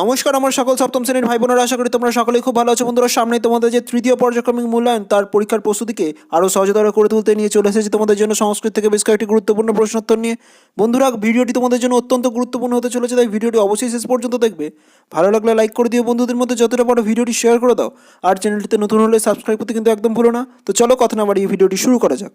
নমস্কার, আমার সকল সপ্তম শ্রেণির ভাই বোনেরা আশা করি তোমরা সকলেই খুব ভালো আছো। বন্ধুরা সামনে তোমাদের যে তৃতীয় পর্যায়ক্রমিক মূল্যায়ন, তার পরীক্ষার প্রস্তুতিকে আরও সহজতর করে তুলতে নিয়ে চলে এসেছি তোমাদের জন্য সংস্কৃত থেকে বেশ কয়েকটি গুরুত্বপূর্ণ প্রশ্নোত্তর নিয়ে। বন্ধুরা, ভিডিওটি তোমাদের জন্য অত্যন্ত গুরুত্বপূর্ণ হতে চলেছে, তাই ভিডিওটি অবশ্যই শেষ পর্যন্ত দেখবে। ভালো লাগলে লাইক করে দিও বন্ধুদের মধ্যে, যতটা বড় ভিডিওটি শেয়ার করে দাও। আর চ্যানেলটিতে নতুন হলে সাবস্ক্রাইব করতে কিন্তু একদম ভুলো না। তো চলো কথা না বাড়িয়ে ভিডিওটি শুরু করা যাক।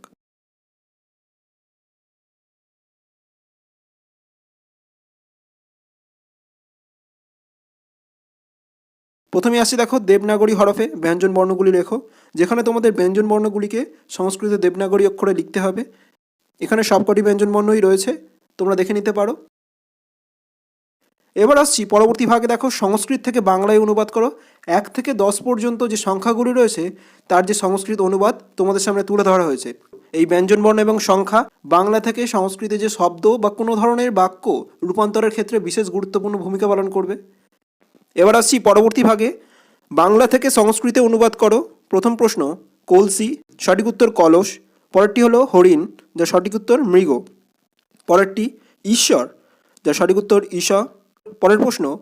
প্রথমে আসি দেখো দেবনাগরী হরফে ব্যঞ্জন বর্ণগুলি লেখো। যেখানে তোমাদের ব্যঞ্জন বর্ণগুলিকে সংস্কৃত দেবনাগরী অক্ষরে লিখতে হবে। এখানে সবকটি ব্যঞ্জন বর্ণই রয়েছে, তোমরা দেখে নিতে পারো। এবার আসছি পরবর্তী ভাগে দেখো, সংস্কৃত থেকে বাংলায় অনুবাদ করো। এক থেকে দশ পর্যন্ত যে সংখ্যাগুলি রয়েছে, তার যে সংস্কৃত অনুবাদ তোমাদের সামনে তুলে ধরা হয়েছে। এই ব্যঞ্জন বর্ণ এবং সংখ্যা বাংলা থেকে সংস্কৃতে যে শব্দ বা কোনো ধরনের বাক্য রূপান্তরের ক্ষেত্রে বিশেষ গুরুত্বপূর্ণ ভূমিকা পালন করবে। এবার আসছি পরবর্তী ভাগে। বাংলা থেকে সংস্কৃতে অনুবাদ করো। প্রথম প্রশ্ন, কলসি, সঠিক উত্তর কলস। পরেরটি হলো হরিণ, যা সঠিক উত্তর মৃগ। পরেরটি, ঈশ্বর, যা সঠিক উত্তর ঈশা। পরের প্রশ্ন,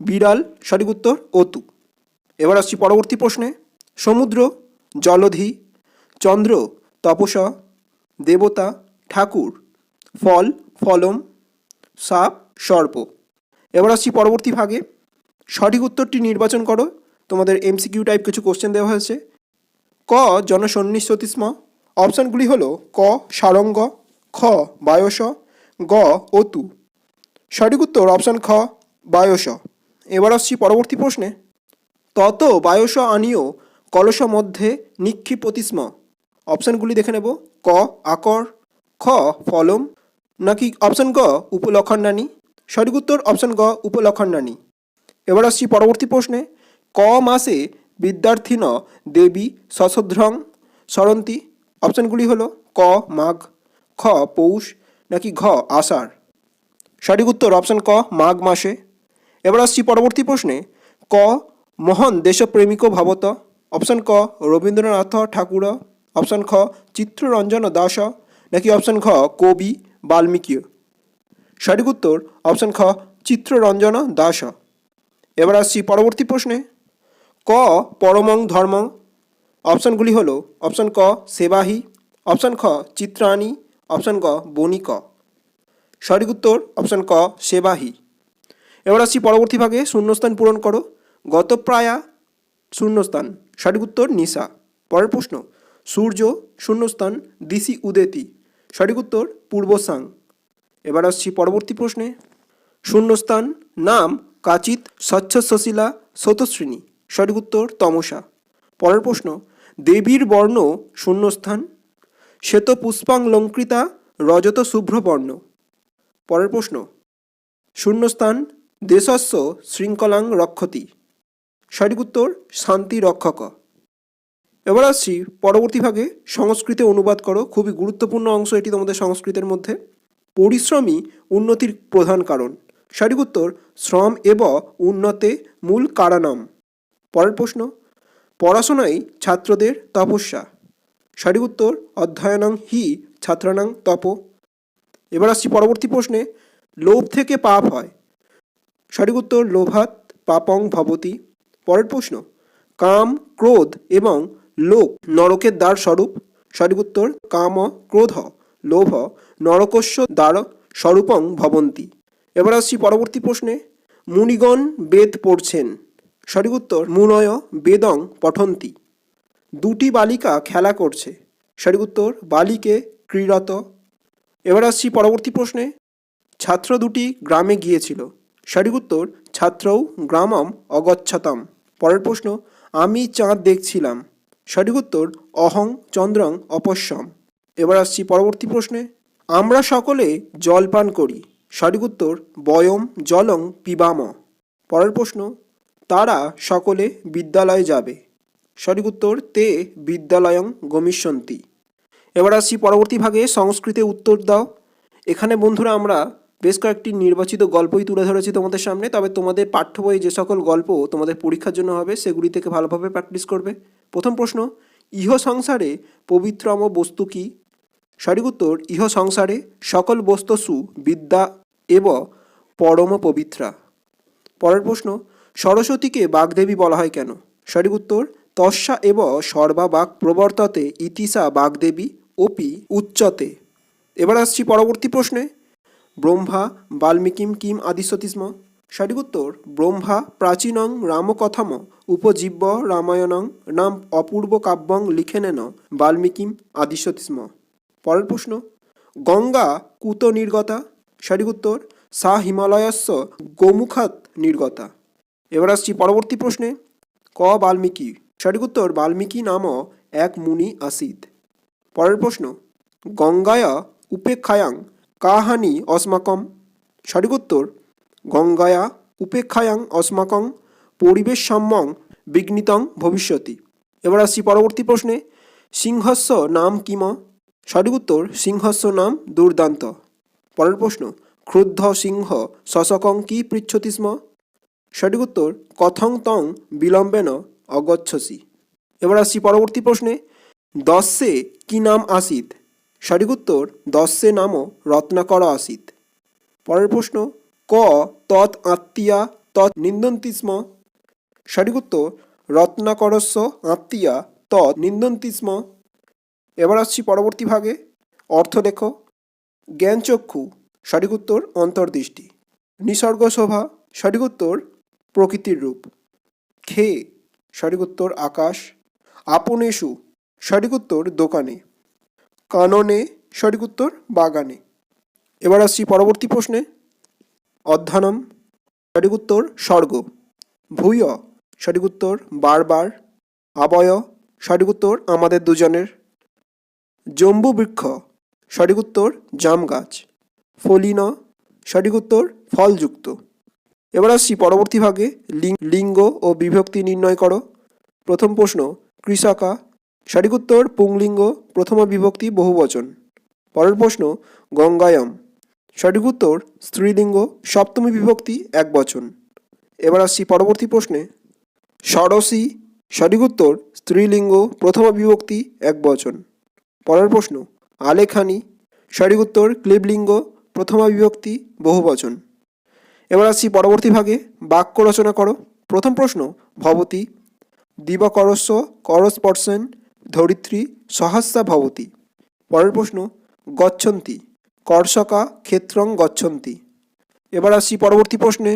বিড়াল, সঠিক উত্তর অতু। এবার আসছি পরবর্তী প্রশ্নে। সমুদ্র, জলধি, চন্দ্র তপসা দেবতা, ঠাকুর, ফল, ফলম, সাপ, সর্প। এবার আসছি পরবর্তী ভাগে। সঠিক উত্তরটি নির্বাচন করো। তোমাদের এমসিকিউ টাইপ কিছু কোশ্চেন দেওয়া হয়েছে। ক জনসন্নিশ্চতিস্ম অপশানগুলি হলো ক, সারঙ্গ, খ, বায়স, গ, অতু। সঠিক উত্তর অপশান খ, বায়স। এবার আসছি পরবর্তী প্রশ্নে। তত বায়স আনীয় কলস মধ্যে নিক্ষিপতিস্ম অপশানগুলি দেখে নেব। ক, আকর, খ, ফলম। নাকি অপশান গ, উপলক্ষণানী। সঠিক উত্তর অপশান গ, উপলক্ষণানী। এবার আসছি পরবর্তী প্রশ্নে। ক মাসে বিদ্যার্থিন দেবী সশদ্রং সরন্তি অপশানগুলি হলো ক, মাঘ, খ, পৌষ, নাকি ঘ, আষাঢ়। সঠিক উত্তর অপশান ক, মাঘ মাসে। এবার আসছি পরবর্তী প্রশ্নে। ক, মহান দেশপ্রেমিক ভাবত? অপশান ক, রবীন্দ্রনাথ ঠাকুর। অপশান খ, চিত্ররঞ্জন দাস। নাকি অপশান খ কবি বাল্মীকি। সঠিক উত্তর অপশান খ, চিত্ররঞ্জন দাস। এবার আসছি পরবর্তী প্রশ্নে। ক, পরমং ধর্মং। অপশানগুলি হলো অপশান ক, সেবাহি। অপশান খ, চিত্রাণী। অপশান ক বণিক। সঠিক উত্তর অপশান ক, সেবাহি। এবার আসছি পরবর্তী ভাগে, শূন্যস্থান পূরণ করো। গতপ্রায়া শূন্যস্থান। সঠিক উত্তর নিশা পরের প্রশ্ন, সূর্য শূন্যস্থান, দিশি উদেতি। সঠিক উত্তর পূর্বসাং। এবার আসছি পরবর্তী প্রশ্নে। শূন্যস্থান, নাম কাচিত স্বচ্ছ সশীলা শতশ্রেণী সঠিক উত্তর তমসা। পরের প্রশ্ন, দেবীর বর্ণ শূন্যস্থান? শ্বেত পুষ্পাংলঙ্কৃতা রজত শুভ্র বর্ণ। পরের প্রশ্ন, শূন্যস্থান দেশস্য শৃঙ্খলাং রক্ষতি। সঠিক উত্তর, শান্তি রক্ষক। এবার আসছি পরবর্তী ভাগে। সংস্কৃতে অনুবাদ করো, খুবই গুরুত্বপূর্ণ অংশ এটি তোমাদের সংস্কৃতের মধ্যে। পরিশ্রমই উন্নতির প্রধান কারণ। সঠিক উত্তর, শ্রম এব উন্নতে মূল কারণম পরের প্রশ্ন পড়াশোনাই ছাত্রদের তপস্যা। সঠিক উত্তর, অধ্যয়নং হি, ছাত্রানাং তপ। এবার আসছি পরবর্তী প্রশ্নে, লোভ থেকে পাপ হয়। সঠিক উত্তর লোভাত পাপং ভবতি। পরের প্রশ্ন, কাম, ক্রোধ এবং লোক নরকের দ্বার স্বরূপ। সঠিক উত্তর, কাম, ক্রোধ, লোভ নরকস্য দ্বার স্বরূপং ভবন্তি। এবার আসছি পরবর্তী প্রশ্নে। মুনিগণ বেদ পড়ছেন। সঠিক উত্তর, মুনয় বেদং পঠন্তি। দুটি বালিকা খেলা করছে। সঠিক উত্তর, বালিকে ক্রীড়ত। এবার আসছি পরবর্তী প্রশ্নে। ছাত্র দুটি গ্রামে গিয়েছিল। সঠিক উত্তর ছাত্রও গ্রামম অগচ্ছতাম। পরের প্রশ্ন, আমি চাঁদ দেখছিলাম। সঠিক উত্তর, অহং চন্দ্রং অপশ্যম। এবার আসছি পরবর্তী প্রশ্নে। আমরা সকলে জল পান করি। সঠিক উত্তর, বয়ম, জলং, পিবাম। পরের প্রশ্ন, তারা সকলে বিদ্যালয়ে যাবে। সঠিক উত্তর, তে বিদ্যালয়ং গমিষ্যন্তি। এবার আসছি পরবর্তী ভাগে, সংস্কৃতে উত্তর দাও। এখানে বন্ধুরা, আমরা বেশ কয়েকটি নির্বাচিত গল্পই তুলে ধরেছি তোমাদের সামনে, তবে তোমাদের পাঠ্য বই যে সকল গল্প তোমাদের পরীক্ষার জন্য হবে, সেগুলি থেকে ভালোভাবে প্র্যাকটিস করবে। প্রথম প্রশ্ন ইহ সংসারে পবিত্রম বস্তু কি? সঠিক উত্তর ইহ সংসারে সকল বস্তুসু বিদ্যা এব পরম পবিত্রা। পরের প্রশ্ন, সরস্বতীকে বাগদেবী বলা হয় কেন? সঠিক উত্তর তস্যা এব সর্বা বাক প্রবর্ততে ইতিসা বাগদেবী, অপি উচ্চতে। এবার আসছি পরবর্তী প্রশ্নে। ব্রহ্মা, বাল্মীকিম, কিম আদিশতিস্ম সঠিক উত্তর ব্রহ্মা প্রাচীনং রামকথম উপজীব্য রামায়ণং নাম অপূর্ব কাব্যং লিখে লিখেনেন বাল্মীকিম আদিশতিস্ম পরের প্রশ্ন, গঙ্গা কুত নির্গতা, সঠিক উত্তর, সা হিমালয়স্য গোমুখাত নির্গতা। এবার আসছি পরবর্তী প্রশ্নে, ক বাল্মীকি, সঠিক উত্তর বাল্মীকি নাম এক মুনি আসিদ পরের প্রশ্ন, গঙ্গায়া উপেক্ষায়াং কাহানি অস্মাকম? সঠিক উত্তর, গঙ্গায়া উপেক্ষায়াং অস্মাকং পরিবেশ সম্যং বিঘ্নিতং ভবিষ্যতি। এবার আসছি পরবর্তী প্রশ্নে, সিংহস্য নাম কিম? সঠিক উত্তর সিংহস্য নাম দুর্দান্ত। পরের প্রশ্ন, ক্রুদ্ধ সিংহ শশকং কি পৃচ্ছতি স্ম? সঠিক উত্তর, কথং তং বিলম্বেন অগচ্ছসি। এবার আসছি পরবর্তী প্রশ্নে, দস্যে কি নাম আসিত? সঠিক উত্তর, দস্যে নামও রত্নাকর আসিত। পরের প্রশ্ন, ক তৎ আত্মীয়া তৎ নিন্দন্তি স্ম? সঠিক উত্তর, রত্নাকরস্য আত্মীয়া তৎ নিন্দন্তি স্ম। এবার আসছি পরবর্তী ভাগে। অর্থ লেখো। জ্ঞানচক্ষু, সঠিক উত্তর, অন্তর্দৃষ্টি। নিসর্গ শোভা সঠিক উত্তর, প্রকৃতির রূপ। খে, সঠিক উত্তর, আকাশ। আপনেশু সঠিক উত্তর, দোকানে। কাননে, সঠিক উত্তর, বাগানে। এবার আসছি পরবর্তী প্রশ্নে। অধ্যানম, সঠিক উত্তর, স্বর্গ। ভূয়, সঠিক উত্তর, বারবার। আবয়, সঠিক উত্তর, আমাদের দুজনের। জম্বু বৃক্ষ, সঠিক উত্তর জাম গাছ। ফলিন, সঠিক উত্তর ফলযুক্ত। এবার আসছি পরবর্তী ভাগে লিঙ্গ ও বিভক্তি নির্ণয় করো। প্রথম প্রশ্ন, কৃষকা, সঠিক উত্তর পুংলিঙ্গ, প্রথমা বিভক্তি বহুবচন। পরের প্রশ্ন, গঙ্গায়ম, সঠিক উত্তর স্ত্রীলিঙ্গ, সপ্তমী বিভক্তি এক বচন এবার আসছি পরবর্তী প্রশ্নে ষড়শী সঠিক উত্তর স্ত্রীলিঙ্গ, প্রথমা বিভক্তি এক বচন পরের প্রশ্ন আলেখানি সঠিক উত্তর ক্লিবলিঙ্গ, প্রথমা বিভক্তি বহুবচন এবার আসছি পরবর্তী ভাগে, বাক্য রচনা করো। প্রথম প্রশ্ন, ভবতী, দিবাকরস্য, করস্পর্শন, ধরিত্রী, সহস্যা ভবতী। পরের প্রশ্ন, গচ্ছন্তি, কর্ষকা, ক্ষেত্রং গচ্ছন্তি। এবার আসছি পরবর্তী প্রশ্নে,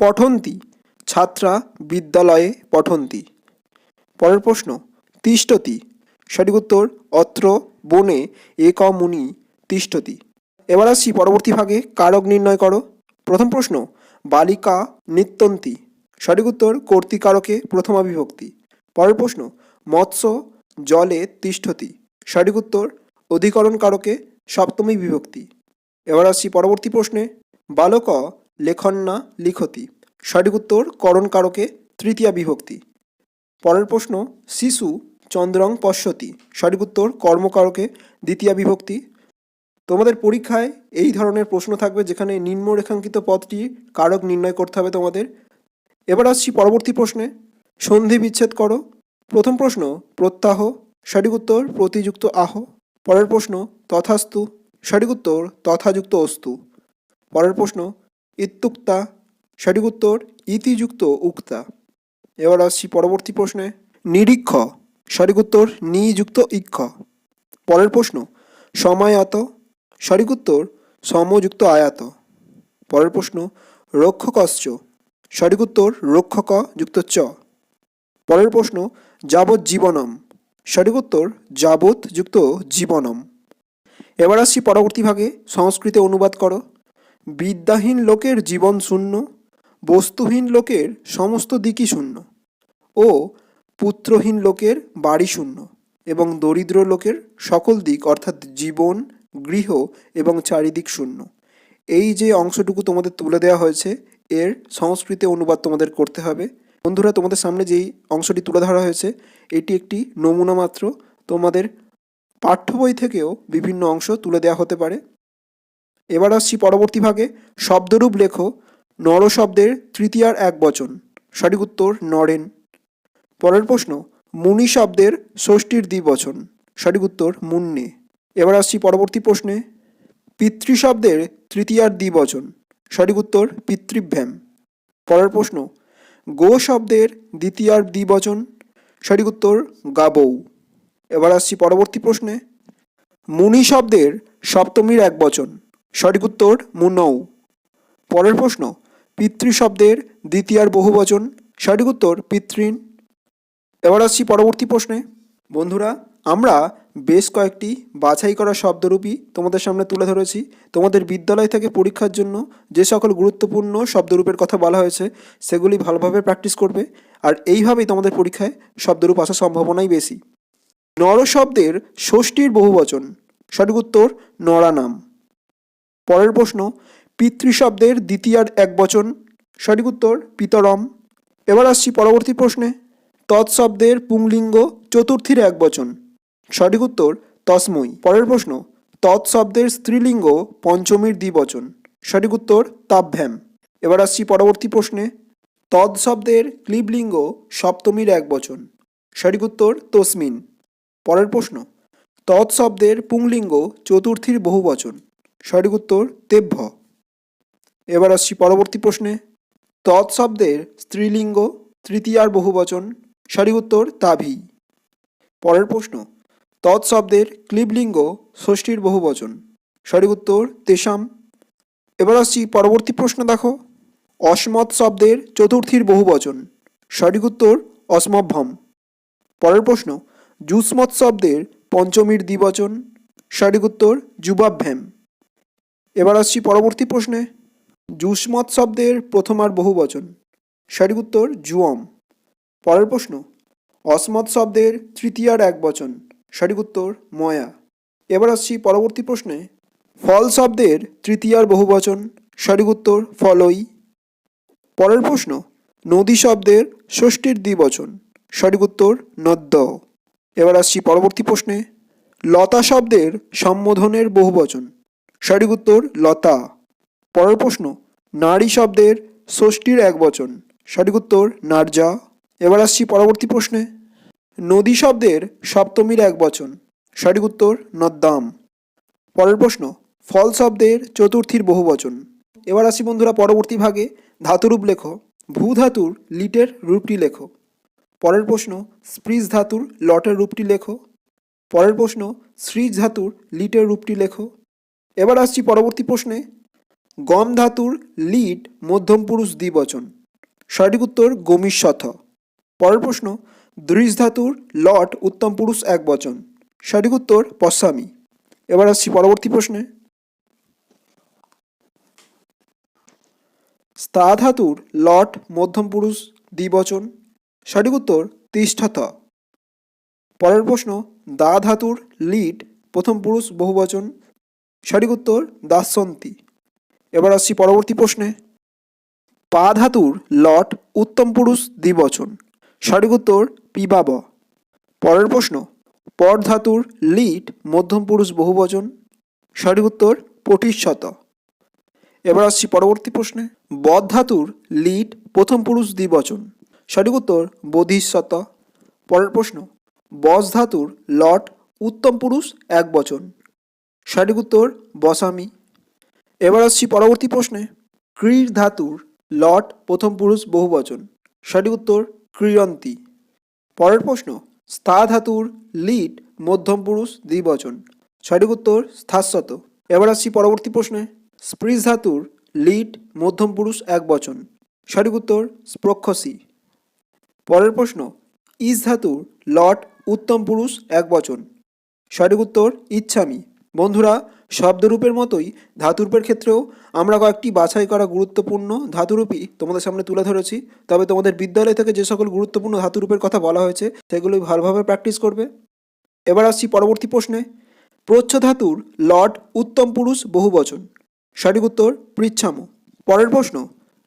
পঠন্তি, ছাত্রা, বিদ্যালয়ে পঠন্তি। পরের প্রশ্ন, তিষ্ঠতি সঠিক উত্তর, অত্র, বনে এক মুনি, তিষ্ঠতি। এবার আসছি পরবর্তী ভাগে, কারক নির্ণয় করো। প্রথম প্রশ্ন, বালিকা নিত্যন্তি। সঠিক উত্তর, কর্তিকারকে প্রথমা বিভক্তি পরের প্রশ্ন, মৎস্য, জলে তিষ্ঠতি। সঠিক উত্তর অধিকরণ কারকে সপ্তমী বিভক্তি। এবার আসছি পরবর্তী প্রশ্নে, বালক লেখন্না লিখতি। সঠিক উত্তর করণ কারকে তৃতীয়া বিভক্তি। পরের প্রশ্ন, শিশু চন্দ্রং পশ্যতি সঠিক উত্তর কর্মকারকে দ্বিতীয় বিভক্তি। তোমাদের পরীক্ষায় এই ধরনের প্রশ্ন থাকবে যেখানে নিম্নরেখাঙ্কিত পদটি কারক নির্ণয় করতে হবে তোমাদের। এবার আসছি পরবর্তী প্রশ্নে। সন্ধি বিচ্ছেদ করো। প্রথম প্রশ্ন, প্রত্যাহ সঠিক উত্তর প্রতিযুক্ত আহ। পরের প্রশ্ন, তথাস্তু সঠিক উত্তর তথাযুক্ত অস্তু। পরের প্রশ্ন ইত্যুক্তা সঠিক উত্তর ইতিযুক্ত উক্তা। এবার আসছি পরবর্তী প্রশ্নে। নিরীক্ষ সঠিক উত্তর, নিযুক্ত ইক্ষ। পরের প্রশ্ন, সমায়াত। সঠিক উত্তর, সমযুক্ত আয়াত। পরের প্রশ্ন, রক্ষকশ্চ। সঠিক উত্তর, রক্ষক, যুক্ত চ। পরের প্রশ্ন যাবৎ জীবনম সঠিক উত্তর, যাবৎ যুক্ত জীবনম। এবার আসছি পরবর্তী ভাগে, সংস্কৃতে অনুবাদ করো। বিদ্যাহীন লোকের জীবন শূন্য, বস্তুহীন লোকের সমস্ত দিকই শূন্য। ও পুত্রহীন লোকের বাড়ি শূন্য এবং দরিদ্র লোকের সকল দিক, অর্থাৎ জীবন, গৃহ এবং চারিদিক শূন্য। এই যে অংশটুকু তোমাদের তুলে দেওয়া হয়েছে, এর সংস্কৃতে অনুবাদ তোমাদের করতে হবে। বন্ধুরা, তোমাদের সামনে যেই অংশটি তুলে ধরা হয়েছে, এটি একটি নমুনা মাত্র। তোমাদের পাঠ্য বই থেকেও বিভিন্ন অংশ তুলে দেওয়া হতে পারে। এবার আসছি পরবর্তী ভাগে। শব্দরূপ লেখো, নর শব্দের তৃতীয়ার এক বচন। সঠিক উত্তর নরেন। পরের প্রশ্ন, মুনি শব্দের ষষ্ঠীর দ্বিবচন। সঠিক উত্তর, মুন্নে। এবার আসছি পরবর্তী প্রশ্নে। পিতৃ শব্দের তৃতীয়ার দ্বিবচন। সঠিক উত্তর, পিতৃভ্যাম। পরের প্রশ্ন, গো শব্দের দ্বিতীয়ার দ্বিবচন। সঠিক উত্তর, গাবৌ। এবার আসছি পরবর্তী প্রশ্নে। মুনি শব্দের সপ্তমীর এক বচন। সঠিক উত্তর, মুনৌ। পরের প্রশ্ন, পিতৃ শব্দের দ্বিতীয়ার বহুবচন। সঠিক উত্তর পিতৃন এবার আসছি পরবর্তী প্রশ্নে। বন্ধুরা, আমরা বেশ কয়েকটি বাছাই করা শব্দরূপী তোমাদের সামনে তুলে ধরেছি। তোমাদের বিদ্যালয় থেকে পরীক্ষার জন্য যে সকল গুরুত্বপূর্ণ শব্দরূপের কথা বলা হয়েছে, সেগুলি ভালোভাবে প্র্যাকটিস করবে। আর এইভাবেই তোমাদের পরীক্ষায় শব্দরূপ আসার সম্ভাবনাই বেশি। নর শব্দের ষষ্ঠীর বহুবচন সঠিক উত্তর নরানাম পরের প্রশ্ন, পিতৃ শব্দের দ্বিতীয়ার এক বচন। সঠিক উত্তর, পিতরম। এবার আসছি পরবর্তী প্রশ্নে। তৎশব্দের পুংলিঙ্গ চতুর্থীর এক বচন। সঠিক উত্তর তসমই পরের প্রশ্ন, তৎশব্দের স্ত্রীলিঙ্গ পঞ্চমীর দ্বিবচন। সঠিক উত্তর তাভ্যাম এবার আসছি পরবর্তী প্রশ্নে। তৎ শব্দের ক্লিবলিঙ্গ সপ্তমীর এক বচন। সঠিক উত্তর তসমিন। পরের প্রশ্ন তৎ শব্দের পুংলিঙ্গ চতুর্থীর বহু বচন। সঠিক উত্তর তেভ্য। এবার আসছি পরবর্তী প্রশ্নে। তৎ শব্দের স্ত্রীলিঙ্গ তৃতীয়ার বহুবচন সঠিক উত্তর, তাভি। পরের প্রশ্ন তৎ শব্দের ক্লিবলিঙ্গ ষষ্ঠীর বহুবচন সঠিক উত্তর তেষাম এবার আসছি পরবর্তী প্রশ্ন, দেখো। অসমত শব্দের চতুর্থীর বহুবচন সঠিক উত্তর, অসমভ্যম। পরের প্রশ্ন জুসমত শব্দের পঞ্চমীর দ্বিবচন। সঠিক উত্তর, যুবাভ্যাম। এবার আসছি পরবর্তী প্রশ্নে। জুসমত শব্দের প্রথমার বহুবচন সঠিক উত্তর জুয়ম পরের প্রশ্ন, অসমত শব্দের তৃতীয়ার এক বচন, সঠিক উত্তর ময়া। এবার আসছি পরবর্তী প্রশ্নে, ফল শব্দের তৃতীয়ার বহুবচন সঠিক উত্তর ফলই। পরের প্রশ্ন, নদী শব্দের ষষ্ঠীর দ্বিবচন, সঠিক উত্তর নদ্য। এবার আসছি পরবর্তী প্রশ্নে, লতা শব্দের সম্বোধনের বহুবচন সঠিক উত্তর লতা। পরের প্রশ্ন, নারী শব্দের ষষ্ঠীর এক বচন, সঠিক উত্তর নার্যা এবার আসছি পরবর্তী প্রশ্নে। নদী শব্দের সপ্তমীর এক বচন। সঠিক উত্তর, নদ্দাম। পরের প্রশ্ন, ফল শব্দের চতুর্থীর বহুবচন এবার আসি বন্ধুরা পরবর্তী ভাগে। ধাতুরূপ লেখো। ভূ ধাতুর লিটের রূপটি লেখো। পরের প্রশ্ন স্প্রিজ ধাতুর লটের রূপটি লেখো। পরের প্রশ্ন শ্রীজ ধাতুর লিটের রূপটি লেখো। এবার আসছি পরবর্তী প্রশ্নে। গম ধাতুর লিট মধ্যম পুরুষ দ্বিবচন সঠিক উত্তর গমিষ্যথ পরের প্রশ্ন দৃশ ধাতুর লট উত্তম পুরুষ এক বচন। সঠিক উত্তর পশ্চামী। এবার আসছি পরবর্তী প্রশ্নে। স্থা ধাতুর লট মধ্যম পুরুষ দ্বিবচন সঠিক উত্তর তিষ্ঠত। পরের প্রশ্ন, দা ধাতুর লিট প্রথম পুরুষ বহুবচন সঠিক উত্তর দাসন্তী। এবার আসছি পরবর্তী প্রশ্নে। পা ধাতুর লট উত্তম পুরুষ দ্বিবচন সঠিক উত্তর পিবাব। পরের প্রশ্ন, পর ধাতুর লিট মধ্যম পুরুষ বহুবচন সঠিক উত্তর পটিশত এবার আসছি পরবর্তী প্রশ্নে, বদ ধাতুর লিট প্রথম পুরুষ দ্বিবচন সঠিক উত্তর বোধিশত পরের প্রশ্ন বস ধাতুর লট উত্তম পুরুষ এক বচন সঠিক উত্তর বসামি। এবার আসছি পরবর্তী প্রশ্নে ক্রীর ধাতুর লট প্রথম পুরুষ বহুবচন সঠিক উত্তর ক্রিয়ন্তী। পরের প্রশ্ন স্থা ধাতুর লিট মধ্যম পুরুষ দ্বিবচন সঠিক উত্তর স্থাশ্বত এবার আসছি পরবর্তী প্রশ্নে। স্প্রিজ ধাতুর লিট মধ্যম পুরুষ এক বচন। সঠিক উত্তর, স্প্রক্ষসী। পরের প্রশ্ন, ইস ধাতুর লট উত্তম পুরুষ এক বচন। সঠিক উত্তর, ইচ্ছামি। বন্ধুরা, শব্দরূপের মতোই ধাতুরূপের ক্ষেত্রেও আমরা কয়েকটি বাছাই করা গুরুত্বপূর্ণ ধাতুরূপই তোমাদের সামনে তুলে ধরেছি। তবে তোমাদের বিদ্যালয় থেকে যে সকল গুরুত্বপূর্ণ ধাতুরূপের কথা বলা হয়েছে, সেগুলোই ভালোভাবে প্র্যাকটিস করবে। এবার আসছি পরবর্তী প্রশ্নে। প্রচ্ছ ধাতুর লট উত্তম পুরুষ বহুবচন সঠিক উত্তর, পৃচ্ছাম। পরের প্রশ্ন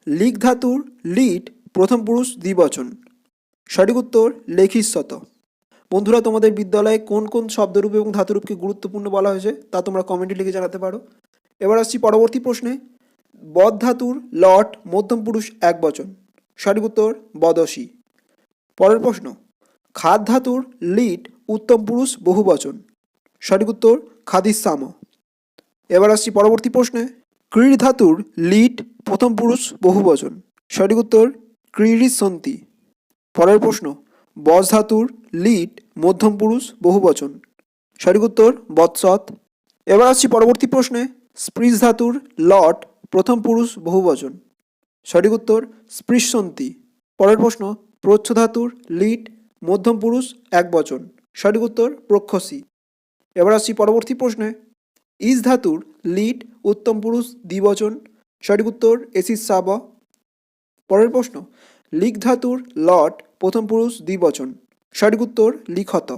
লিক ধাতুর লিট প্রথম পুরুষ দ্বিবচন সঠিক উত্তর, লেখিস্বত। বন্ধুরা, তোমাদের বিদ্যালয়ে কোন কোন শব্দরূপ এবং ধাতুরূপকে গুরুত্বপূর্ণ বলা হয়েছে তা তোমরা কমেন্টে লিখে জানাতে পারো। এবার আসছি পরবর্তী প্রশ্নে। বদ ধাতুর লট মধ্যম পুরুষ এক বচন। সঠিক উত্তর, বদসী। পরের প্রশ্ন, খাদ ধাতুর লিট উত্তম পুরুষ বহু বচন। সঠিক উত্তর, খাদিসাম। এবার আসছি পরবর্তী প্রশ্নে। ক্রীড় ধাতুর লিট প্রথম পুরুষ বহু বচন। সঠিক উত্তর ক্রিরিসন্তি পরের প্রশ্ন বস ধাতুর লিট, মধ্যম পুরুষ বহুবচন সঠিক উত্তর, বৎসৎ। এবার আসছি পরবর্তী প্রশ্নে। স্পৃশ ধাতুর লট, প্রথম পুরুষ বহুবচন সঠিক উত্তর স্পৃশন্তি পরের প্রশ্ন প্রচ্ছ ধাতুর লিট, মধ্যম পুরুষ, এক বচন। সঠিক উত্তর, প্রক্ষসী। এবার আসছি পরবর্তী প্রশ্নে। ইস ধাতুর লিট, উত্তম পুরুষ, দ্বিবচন। সঠিক উত্তর, এসিস সাব। পরের প্রশ্ন লিক ধাতুর লট প্রথম পুরুষ দ্বিবচন। সঠিক উত্তর লিখত।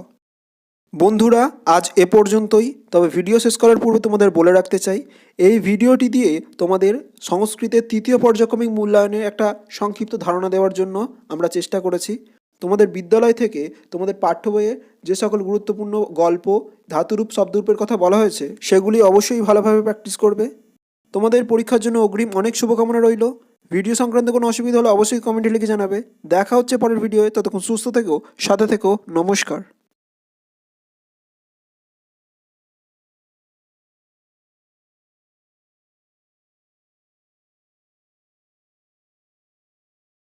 বন্ধুরা, আজ এ পর্যন্তই। তবে ভিডিও শেষ করার পূর্বে তোমাদের বলে রাখতে চাই, এই ভিডিওটি দিয়ে তোমাদের সংস্কৃতের তৃতীয় পর্যায়ক্রমিক মূল্যায়নের একটা সংক্ষিপ্ত ধারণা দেওয়ার জন্য আমরা চেষ্টা করেছি। তোমাদের বিদ্যালয় থেকে তোমাদের পাঠ্য বইয়ে যে সকল গুরুত্বপূর্ণ গল্প, ধাতুরূপ, শব্দরূপের কথা বলা হয়েছে, সেগুলি অবশ্যই ভালোভাবে প্র্যাকটিস করবে। তোমাদের পরীক্ষার জন্য অগ্রিম অনেক শুভকামনা রইল। ভিডিও সংক্রান্ত কোনো অসুবিধা হলে অবশ্যই কমেন্টে লিখে জানাবে। দেখা হচ্ছে পরের ভিডিওয়ে ততক্ষণ সুস্থ থেকো, সাথে থেকো, নমস্কার।